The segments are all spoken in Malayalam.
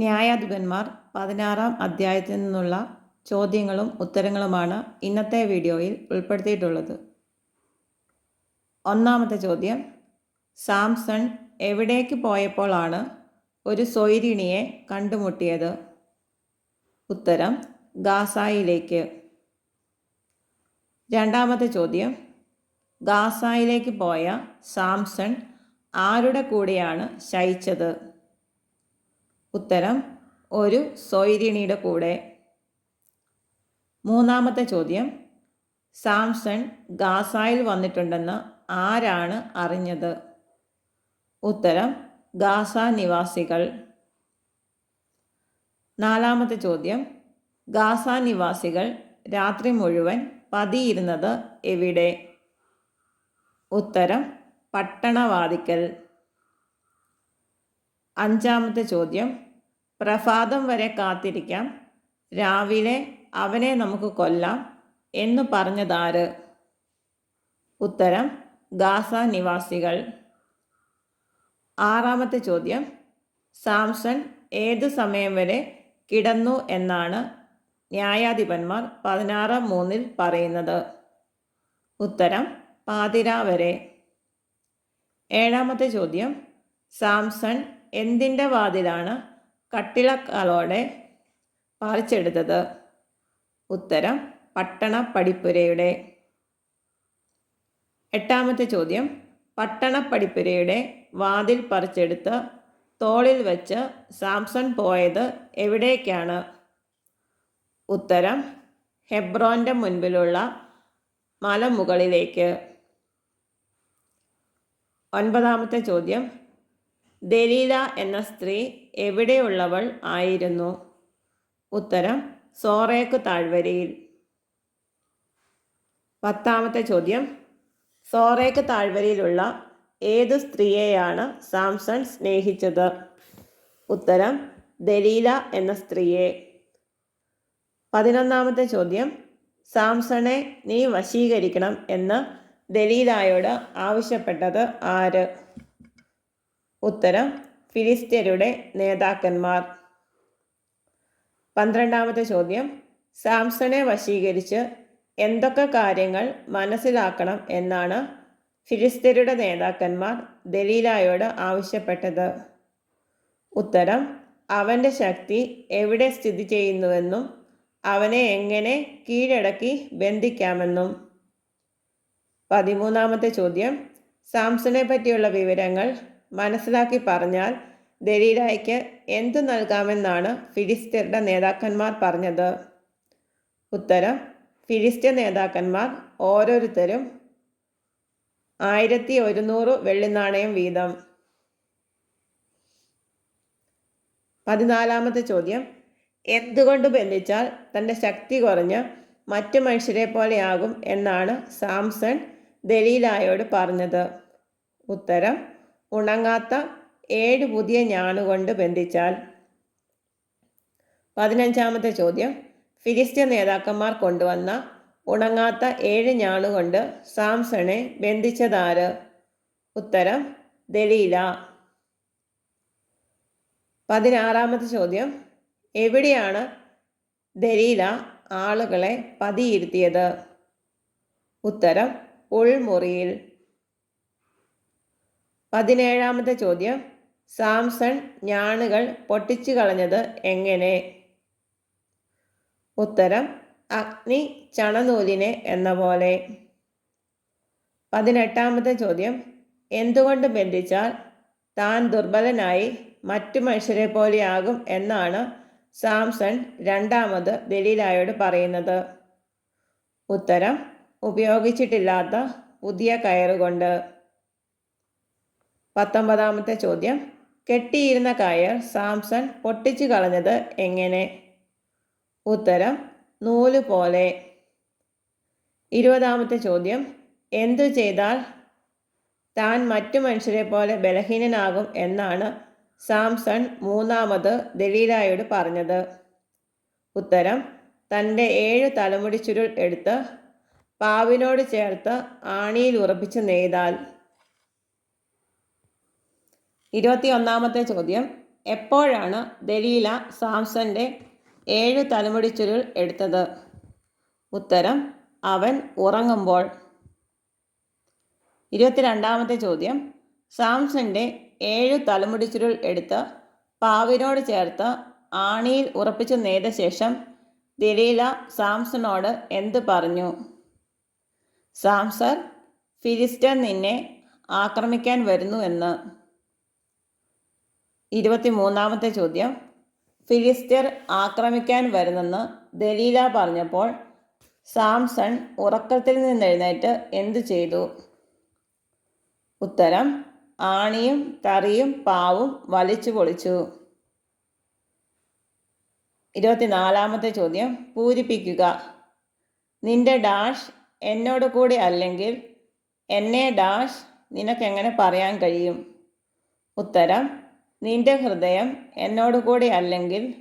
ന്യായാധിപന്മാർ പതിനാറാം അധ്യായത്തിൽ നിന്നുള്ള ചോദ്യങ്ങളും ഉത്തരങ്ങളുമാണ് ഇന്നത്തെ വീഡിയോയിൽ ഉൾപ്പെടുത്തിയിട്ടുള്ളത്. ഒന്നാമത്തെ ചോദ്യം സാംസൺ എവിടേക്ക് പോയപ്പോഴാണ് ഒരു സൊയിരിണിയെ കണ്ടുമുട്ടിയത്? ഉത്തരം ഗാസായിലേക്ക്. രണ്ടാമത്തെ ചോദ്യം ഗാസായിലേക്ക് പോയ സാംസൺ ആരുടെ കൂടെയാണ് ശയിച്ചത്? ഉത്തരം ഒരു സോയിരിണിയുടെ കൂടെ. മൂന്നാമത്തെ ചോദ്യം സാംസൺ ഗാസായിൽ വന്നിട്ടുണ്ടെന്ന് ആരാണ് അറിഞ്ഞത്? ഉത്തരം ഗാസ നിവാസികൾ. നാലാമത്തെ ചോദ്യം ഗാസ നിവാസികൾ രാത്രി മുഴുവൻ പതിയിരുന്നത് എവിടെ? ഉത്തരം പട്ടണവാതിക്കൽ. അഞ്ചാമത്തെ ചോദ്യം. പ്രഭാതം വരെ കാത്തിരിക്കാം. രാവിലെ അവനെ നമുക്ക് കൊല്ലാം. എന്ന് പറഞ്ഞതാര്? ഉത്തരം ഗാസ നിവാസികൾ. ആറാമത്തെ ചോദ്യം. സാംസൺ ഏത് സമയം വരെ കിടന്നു എന്നാണ് ന്യായാധിപന്മാർ പതിനാറ് മൂന്നിൽ പറയുന്നത്. ഉത്തരം പാതിര വരെ. ഏഴാമത്തെ ചോദ്യം. സാംസൺ എന്തിന്റെ വാതിലാണ് കട്ടിളക്കാലോടെ പറിച്ചെടുത്തത്? ഉത്തരം പട്ടണ പടിപ്പുരയുടെ. എട്ടാമത്തെ ചോദ്യം പട്ടണ പടിപ്പുരയുടെ വാതിൽ പറിച്ചെടുത്ത് തോളിൽ വെച്ച് സാംസൺ പോയത് എവിടേക്കാണ്? ഉത്തരം ഹെബ്രോന്റെ മുൻപിലുള്ള മലമുകളിലേക്ക്. ഒൻപതാമത്തെ ചോദ്യം ദലീല എന്ന സ്ത്രീ എവിടെയുള്ളവൾ ആയിരുന്നു? ഉത്തരം സോറേക്ക് താഴ്വരയിൽ. പത്താമത്തെ ചോദ്യം സോറേക്ക് താഴ്വരയിലുള്ള ഏത് സ്ത്രീയെയാണ് സാംസൺ സ്നേഹിച്ചത്? ഉത്തരം ദലീല എന്ന സ്ത്രീയെ. പതിനൊന്നാമത്തെ ചോദ്യം സാംസണെ നീ വശീകരിക്കണം എന്ന് ദലീലായോട് ആവശ്യപ്പെട്ടത് ആര്? ഉത്തരം ഫിലിസ്ത്യരുടെ നേതാക്കന്മാർ. പന്ത്രണ്ടാമത്തെ ചോദ്യം സാംസണെ വശീകരിച്ച് എന്തൊക്കെ കാര്യങ്ങൾ മനസ്സിലാക്കണം എന്നാണ് ഫിലിസ്തീനയുടെ നേതാക്കന്മാർ ദലീലായോട് ആവശ്യപ്പെട്ടത്. ഉത്തരം അവന്റെ ശക്തി എവിടെ സ്ഥിതി ചെയ്യുന്നുവെന്നും അവനെ എങ്ങനെ കീഴടക്കി ബന്ധിക്കാമെന്നും. പതിമൂന്നാമത്തെ ചോദ്യം സാംസണെ പറ്റിയുള്ള വിവരങ്ങൾ മനസ്സിലാക്കി പറഞ്ഞാൽ ദലീലായ്ക്ക് എന്തു നൽകാമെന്നാണ് ഫിലിസ്തീരുടെ നേതാക്കന്മാർ പറഞ്ഞത്? ഉത്തരം ഫിലിസ്തീൻ നേതാക്കന്മാർ ഓരോരുത്തരും ആയിരത്തി ഒരുന്നൂറ് വെള്ളിനാണയം വീതം. പതിനാലാമത്തെ ചോദ്യം എന്തുകൊണ്ട് ബന്ധിച്ചാൽ തന്റെ ശക്തി കുറഞ്ഞ് മറ്റു മനുഷ്യരെ പോലെയാകും എന്നാണ് സാംസൺ ദലീലായോട് പറഞ്ഞത്? ഉത്തരം ഉണങ്ങാത്ത ഏഴ് പുതിയ ഞാണുകൊണ്ട് ബന്ധിച്ചാൽ. പതിനഞ്ചാമത്തെ ചോദ്യം. ഫിലിസ്ത്യ നേതാക്കന്മാർ കൊണ്ടുവന്ന ഉണങ്ങാത്ത ഏഴ് ഞാണുകൊണ്ട് സാംസണെ ബന്ധിച്ചതാര്? ഉത്തരം ദലീല. പതിനാറാമത്തെ ചോദ്യം. എവിടെയാണ് ദലീല ആളുകളെ പതിയിരുത്തിയത്? ഉത്തരം ഉൾമുറിയിൽ. പതിനേഴാമത്തെ ചോദ്യം. സാംസൺ ഞാണുകൾ പൊട്ടിച്ചു കളഞ്ഞത് എങ്ങനെ? ഉത്തരം അഗ്നി ചണനൂലിനെ എന്ന പോലെ. പതിനെട്ടാമത്തെ ചോദ്യം. എന്തുകൊണ്ട് ബന്ധിച്ചാൽ താൻ ദുർബലനായി മറ്റു മനുഷ്യരെ പോലെയാകും എന്നാണ് സാംസൺ രണ്ടാമത് ദലീലായോട് പറയുന്നത്. ഉത്തരം ഉപയോഗിച്ചിട്ടില്ലാത്ത പുതിയ കയറുകൊണ്ട്. പത്തൊമ്പതാമത്തെ ചോദ്യം. കെട്ടിയിരുന്ന കയർ സാംസൺ പൊട്ടിച്ചു കളഞ്ഞത് എങ്ങനെ? ഉത്തരം നൂൽ പോലെ. ഇരുപതാമത്തെ ചോദ്യം. എന്തു ചെയ്താൽ താൻ മറ്റു മനുഷ്യരെ പോലെ ബലഹീനനാകും എന്നാണ് സാംസൺ മൂന്നാമത് ദലീലായോട് പറഞ്ഞത്. ഉത്തരം തന്റെ ഏഴ് തലമുടി ചുരുൾ എടുത്ത് പാവിനോട് ചേർത്ത് ആണിയിൽ ഉറപ്പിച്ച് നെയ്താൽ. ഇരുപത്തി ഒന്നാമത്തെ ചോദ്യം. എപ്പോഴാണ് ദലീല സാംസന്റെ ഏഴ് തലമുടി ചുരുൾ എടുത്തത്? ഉത്തരം അവൻ ഉറങ്ങുമ്പോൾ. ഇരുപത്തിരണ്ടാമത്തെ ചോദ്യം. സാംസന്റെ ഏഴ് തലമുടി ചുരുൾ എടുത്ത് പാവിനോട് ചേർത്ത് ആണിയിൽ ഉറപ്പിച്ചു നേത ശേഷം ദലീല സാംസണോട് എന്ത് പറഞ്ഞു? സാംസർ ഫിലിസ്റ്റർ നിന്നെ ആക്രമിക്കാൻ വരുന്നു എന്ന്. ഇരുപത്തിമൂന്നാമത്തെ ചോദ്യം. ഫിലിസ്റ്റർ ആക്രമിക്കാൻ വരുന്നെന്ന് ദലീല പറഞ്ഞപ്പോൾ സാംസൺ ഉറക്കത്തിൽ നിന്നെഴുന്നേറ്റ് എന്തു ചെയ്തു? ഉത്തരം ആണിയും തറിയും പാവും വലിച്ചു പൊളിച്ചു. ഇരുപത്തിനാലാമത്തെ ചോദ്യം പൂരിപ്പിക്കുക. നിന്റെ ഡാഷ് എന്നോട് കൂടി അല്ലെങ്കിൽ എന്നെ ഡാഷ് നിനക്കെങ്ങനെ പറയാൻ കഴിയും? ഉത്തരം നിന്റെ ഹൃദയം എന്നോട് കൂടി അല്ലെങ്കിൽ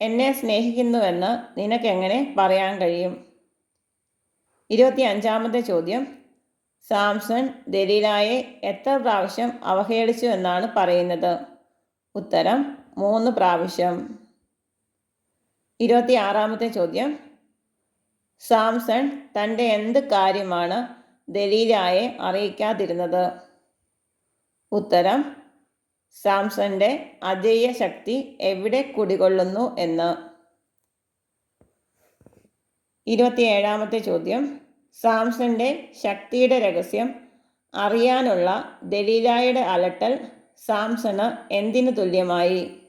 എന്നെ സ്നേഹിക്കുന്നുവെന്ന് നിനക്കെങ്ങനെ പറയാൻ കഴിയും? ഇരുപത്തി അഞ്ചാമത്തെ ചോദ്യം. സാംസൺ ദലീലായെ എത്ര പ്രാവശ്യം അവഹേളിച്ചു എന്നാണ് പറയുന്നത്? ഉത്തരം മൂന്ന് പ്രാവശ്യം. ഇരുപത്തി ആറാമത്തെ ചോദ്യം. സാംസൺ തന്റെ എന്ത് കാര്യമാണ് ദലീലായെ അറിയിക്കാതിരുന്നത്? ഉത്തരം സാംസന്റെ അജയ ശക്തി എവിടെ കുടികൊള്ളുന്നു എന്ന്? ഇരുപത്തിയേഴാമത്തെ ചോദ്യം. സാംസന്റെ ശക്തിയുടെ രഹസ്യം അറിയാനുള്ള ദലീലായുടെ അലട്ടൽ സാംസണ് എന്തിനു തുല്യമായി?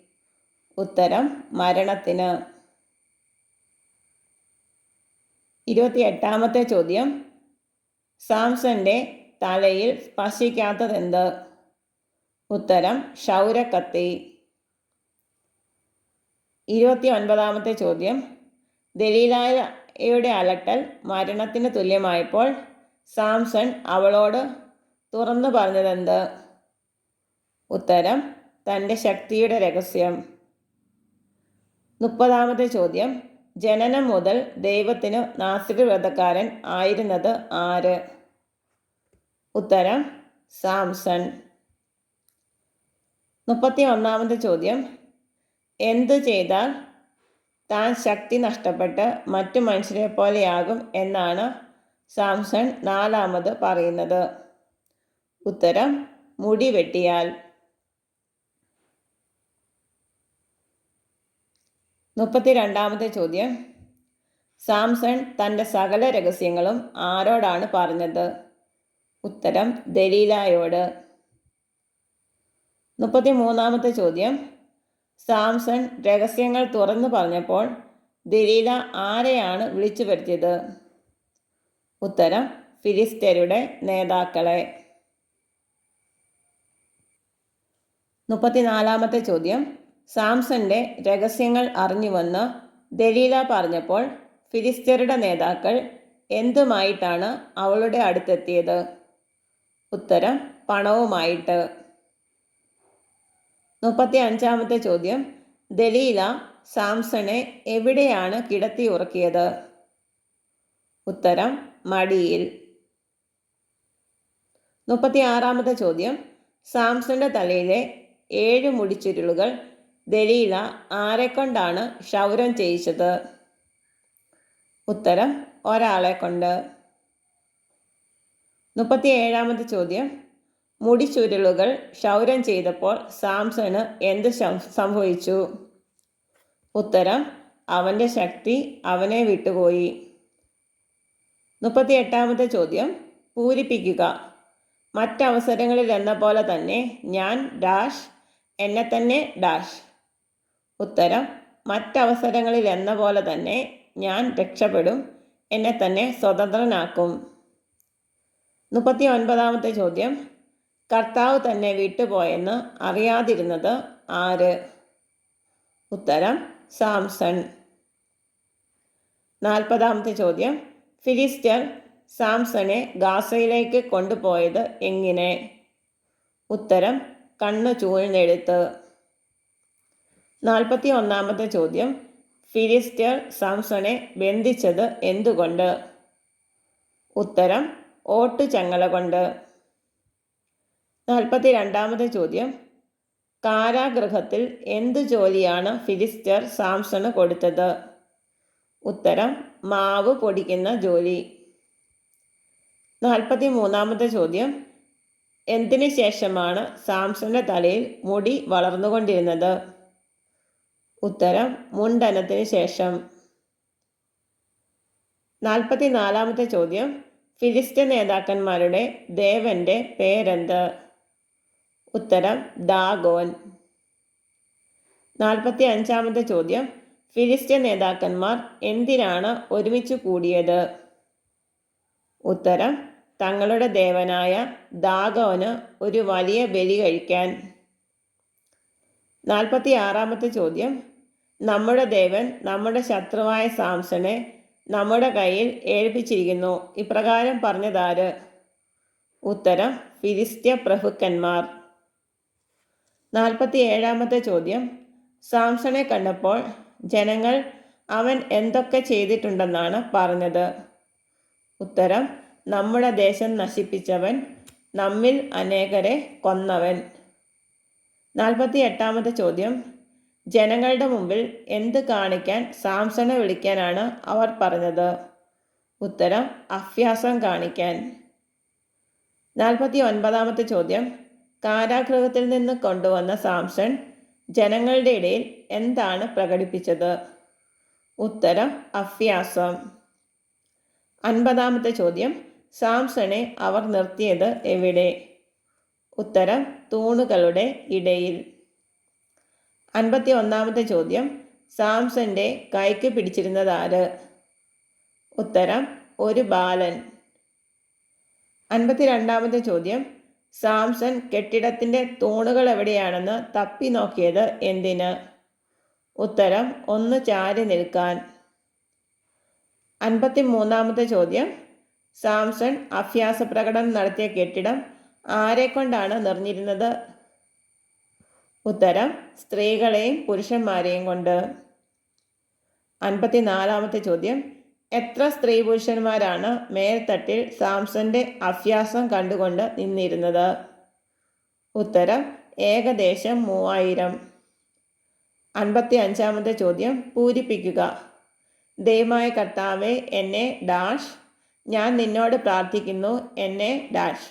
ഉത്തരം മരണത്തിന്. ഇരുപത്തി എട്ടാമത്തെ ചോദ്യം. സാംസന്റെ തലയിൽ സ്പർശിക്കാത്തതെന്ത്? ഉത്തരം ക്ഷൗരക്കത്തി ഇരുപത്തി ഒൻപതാമത്തെ ചോദ്യം. ദലീലായയുടെ അലട്ടൽ മരണത്തിന് തുല്യമായപ്പോൾ സാംസൺ അവളോട് തുറന്നു പറഞ്ഞതെന്ത്? ഉത്തരം തന്റെ ശക്തിയുടെ രഹസ്യം. മുപ്പതാമത്തെ ചോദ്യം. ജനനം മുതൽ ദൈവത്തിന് നാസിക വ്രതക്കാരൻ ആയിരുന്നത് ആര്? ഉത്തരം സാംസൺ. മുപ്പത്തി ഒന്നാമത്തെ ചോദ്യം. എന്ത് ചെയ്താൽ താൻ ശക്തി നഷ്ടപ്പെട്ട് മറ്റു മനുഷ്യരെ പോലെയാകും എന്നാണ് സാംസൺ നാലാമത് പറയുന്നത്. ഉത്തരം മുടി വെട്ടിയാൽ. മുപ്പത്തി രണ്ടാമത്തെ ചോദ്യം. സാംസൺ തന്റെ സകല രഹസ്യങ്ങളും ആരോടാണ് പറഞ്ഞത്? ഉത്തരം ദലീലായോട്. മുപ്പത്തി മൂന്നാമത്തെ ചോദ്യം. സാംസൺ രഹസ്യങ്ങൾ തുറന്നു പറഞ്ഞപ്പോൾ ദലീല ആരെയാണ് വിളിച്ചു വരുത്തിയത്? ഉത്തരം ഫിലിസ്തീനയുടെ നേതാക്കളെ. മുപ്പത്തിനാലാമത്തെ ചോദ്യം. സാംസന്റെ രഹസ്യങ്ങൾ അറിഞ്ഞുവന്ന് ദലീല പറഞ്ഞപ്പോൾ ഫിലിസ്തീനയുടെ നേതാക്കൾ എന്തുമായിട്ടാണ് അവളുടെ അടുത്തെത്തിയത്? ഉത്തരം പണവുമായിട്ട്. മുപ്പത്തി അഞ്ചാമത്തെ ചോദ്യം. ദലീല സാംസണെ എവിടെയാണ് കിടത്തി ഉറക്കിയത്? ഉത്തരം മടിയിൽ. മുപ്പത്തി ആറാമത്തെ ചോദ്യം. സാംസന്റെ തലയിലെ ഏഴ് മുടിച്ചുരുളുകൾ ദലീല ആരെക്കൊണ്ടാണ് ക്ഷൗരം ചെയ്യിച്ചത്? ഉത്തരം ഒരാളെ കൊണ്ട്. മുപ്പത്തി ഏഴാമത്തെ ചോദ്യം. മുടിച്ചുരുളുകൾ ക്ഷൗരം ചെയ്തപ്പോൾ സാംസണ് എന്ത് സംഭവിച്ചു? ഉത്തരം അവന്റെ ശക്തി അവനെ വിട്ടുപോയി. മുപ്പത്തി എട്ടാമത്തെ ചോദ്യം പൂരിപ്പിക്കുക. മറ്റവസരങ്ങളിൽ എന്ന പോലെ തന്നെ ഞാൻ ഡാഷ് എന്നെ തന്നെ ഡാഷ്. ഉത്തരം മറ്റവസരങ്ങളിൽ എന്ന പോലെ തന്നെ ഞാൻ രക്ഷപ്പെടും എന്നെ തന്നെ സ്വതന്ത്രനാക്കും. മുപ്പത്തി ഒൻപതാമത്തെ ചോദ്യം കർത്താവ് തന്നെ വിട്ടുപോയെന്ന് അറിയാതിരുന്നത് ആര്? ഉത്തരം സാംസൺ. നാൽപ്പതാമത്തെ ചോദ്യം. ഫിലിസ്റ്റർ സാംസണെ ഗാസയിലേക്ക് കൊണ്ടുപോയത് എങ്ങനെ? ഉത്തരം കണ്ണു ചൂഴ്ന്നെടുത്ത് നാൽപ്പത്തി ഒന്നാമത്തെ ചോദ്യം. ഫിലിസ്റ്റർ സാംസണെ ബന്ധിച്ചത് എന്തുകൊണ്ട്? ഉത്തരം ഓട്ടുചങ്ങല കൊണ്ട്. നാൽപ്പത്തി രണ്ടാമത്തെ ചോദ്യം. കാരാഗ്രഹത്തിൽ എന്ത് ജോലിയാണ് ഫിലിസ്റ്റർ സാംസണ് കൊടുത്തത്? ഉത്തരം മാവ് പൊടിക്കുന്ന ജോലി. നാൽപ്പത്തി മൂന്നാമത്തെ ചോദ്യം. എന്തിനു ശേഷമാണ് സാംസന്റെ തലയിൽ മുടി വളർന്നുകൊണ്ടിരുന്നത്? ഉത്തരം മുണ്ടനത്തിന് ശേഷം. നാൽപ്പത്തി നാലാമത്തെ ചോദ്യം. ഫിലിസ്റ്റ നേതാക്കന്മാരുടെ ദേവന്റെ പേരെന്ത്? ഉത്തരം ദാഗോൻ നാൽപ്പത്തി അഞ്ചാമത്തെ ചോദ്യം. ഫിലിസ്തീൻ നേതാക്കന്മാർ എന്തിനാണ് ഒരുമിച്ച് കൂടിയത്? ഉത്തരം തങ്ങളുടെ ദേവനായ ദാഗോന് ഒരു വലിയ ബലി കഴിക്കാൻ. നാൽപ്പത്തി ആറാമത്തെ ചോദ്യം. നമ്മുടെ ദേവൻ നമ്മുടെ ശത്രുവായ സാംസനെ നമ്മുടെ കയ്യിൽ ഏൽപ്പിച്ചിരിക്കുന്നു. ഇപ്രകാരം പറഞ്ഞതാര്? ഉത്തരം ഫിലിസ്ത്യ പ്രഭുക്കന്മാർ. നാൽപ്പത്തി ഏഴാമത്തെ ചോദ്യം. സാംസണെ കണ്ടപ്പോൾ ജനങ്ങൾ അവൻ എന്തൊക്കെ ചെയ്തിട്ടുണ്ടെന്നാണ് പറഞ്ഞത്. ഉത്തരം നമ്മുടെ ദേശം നശിപ്പിച്ചവൻ നമ്മിൽ അനേകരെ കൊന്നവൻ. നാൽപ്പത്തി എട്ടാമത്തെ ചോദ്യം ജനങ്ങളുടെ മുമ്പിൽ എന്ത് കാണിക്കാൻ സാംസണെ വിളിക്കാനാണ് അവർ പറഞ്ഞത്? ഉത്തരം അഭ്യാസം കാണിക്കാൻ. നാൽപ്പത്തി ഒൻപതാമത്തെ ചോദ്യം കാരാഗൃഹത്തിൽ നിന്ന് കൊണ്ടുവന്ന സാംസൺ ജനങ്ങളുടെ ഇടയിൽ എന്താണ് പ്രകടിപ്പിച്ചത്? ഉത്തരം അഭ്യാസം. അൻപതാമത്തെ ചോദ്യം സാംസണെ അവർ നിർത്തിയത് എവിടെ? ഉത്തരം തൂണുകളുടെ ഇടയിൽ. അൻപത്തി ഒന്നാമത്തെ ചോദ്യം സാംസന്റെ കൈക്ക് പിടിച്ചിരുന്നത് ആര്? ഉത്തരം ഒരു ബാലൻ. അൻപത്തി രണ്ടാമത്തെ ചോദ്യം സാംസൺ കെട്ടിടത്തിന്റെ തൂണുകൾ എവിടെയാണെന്ന് തപ്പി നോക്കിയത് എന്തിന്? ഉത്തരം ഒന്ന് ചാരി നിൽക്കാൻ. അൻപത്തി മൂന്നാമത്തെ ചോദ്യം. സാംസൺ അഭ്യാസ പ്രകടനം നടത്തിയ കെട്ടിടം ആരെക്കൊണ്ടാണ് നിറഞ്ഞിരുന്നത്? ഉത്തരം സ്ത്രീകളെയും പുരുഷന്മാരെയും കൊണ്ട്. അൻപത്തിനാലാമത്തെ ചോദ്യം. എത്ര സ്ത്രീ പുരുഷന്മാരാണ് മേൽത്തട്ടിൽ സാംസന്റെ അഭ്യാസം കണ്ടുകൊണ്ട് നിന്നിരുന്നത്? ഉത്തരം ഏകദേശം മൂവായിരം. അൻപത്തി അഞ്ചാമത്തെ ചോദ്യം പൂരിപ്പിക്കുക. ദയമായ കർത്താവെ എന്നെ ഡാഷ്. ഞാൻ നിന്നോട് പ്രാർത്ഥിക്കുന്നു എന്നെ ഡാഷ്.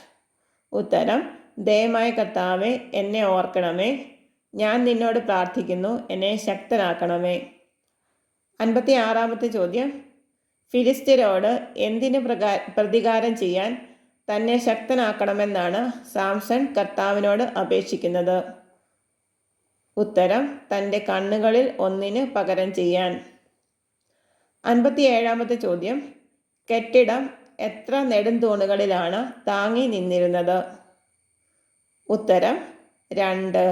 ഉത്തരം ദയമായ കർത്താവെ എന്നെ ഓർക്കണമേ. ഞാൻ നിന്നോട് പ്രാർത്ഥിക്കുന്നു എന്നെ ശക്തനാക്കണമേ. അൻപത്തി ആറാമത്തെ ചോദ്യം ഫിലിസ്തീനോട് എന്തിനു പ്രകാ പ്രതികാരം ചെയ്യാൻ തന്നെ ശക്തനാക്കണമെന്നാണ് സാംസൺ കർത്താവിനോട് അപേക്ഷിക്കുന്നത്. ഉത്തരം തന്റെ കണ്ണുകളിൽ ഒന്നിന് പകരം ചെയ്യാൻ. അൻപത്തിയേഴാമത്തെ ചോദ്യം കെട്ടിടം എത്ര നെടുന്തൂണുകളിലാണ് താങ്ങി നിന്നിരുന്നത്? ഉത്തരം രണ്ട്.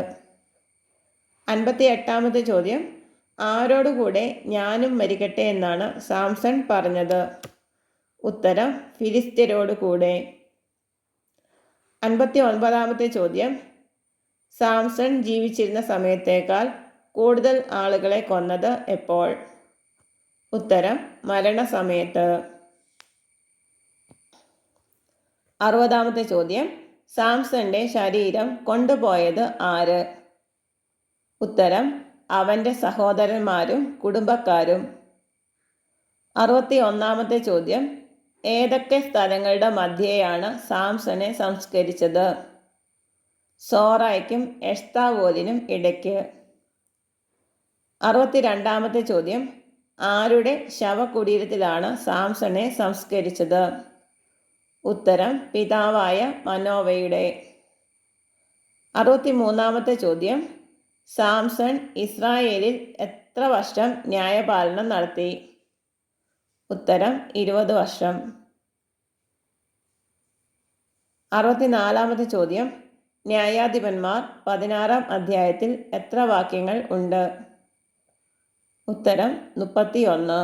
അൻപത്തി എട്ടാമത്തെ ചോദ്യം ആരോടുകൂടെ ഞാനും മരിക്കട്ടെ എന്നാണ് സാംസൺ പറഞ്ഞത്. ഉത്തരം ഫിലിസ്ത്യരോട് കൂടെ അൻപത്തി ഒൻപതാമത്തെ ചോദ്യം. സാംസൺ ജീവിച്ചിരുന്ന സമയത്തേക്കാൾ കൂടുതൽ ആളുകളെ കൊന്നത് എപ്പോൾ? ഉത്തരം മരണസമയത്ത്. അറുപതാമത്തെ ചോദ്യം. സാംസന്റെ ശരീരം കൊണ്ടുപോയത് ആര്? ഉത്തരം അവന്റെ സഹോദരന്മാരും കുടുംബക്കാരും. അറുപത്തി ഒന്നാമത്തെ ചോദ്യം. ഏതൊക്കെ സ്ഥലങ്ങളുടെ മധ്യയാണ് സാംസനെ സംസ്കരിച്ചത്? സോറായ്ക്കും എഷ്താവോലിനും ഇടയ്ക്ക്. അറുപത്തി രണ്ടാമത്തെ ചോദ്യം. ആരുടെ ശവകുടീരത്തിലാണ് സാംസനെ സംസ്കരിച്ചത്? ഉത്തരം പിതാവായ മനോവയുടെ. അറുപത്തി മൂന്നാമത്തെ ചോദ്യം. സാംസൺ ഇസ്രായേലിൽ എത്ര വർഷം ന്യായപാലനം നടത്തി? ഉത്തരം ഇരുപത് വർഷം. അറുപത്തിനാലാമത്തെ ചോദ്യം. ന്യായാധിപന്മാർ പതിനാറാം അധ്യായത്തിൽ എത്ര വാക്യങ്ങൾ ഉണ്ട്? ഉത്തരം മുപ്പത്തി ഒന്ന്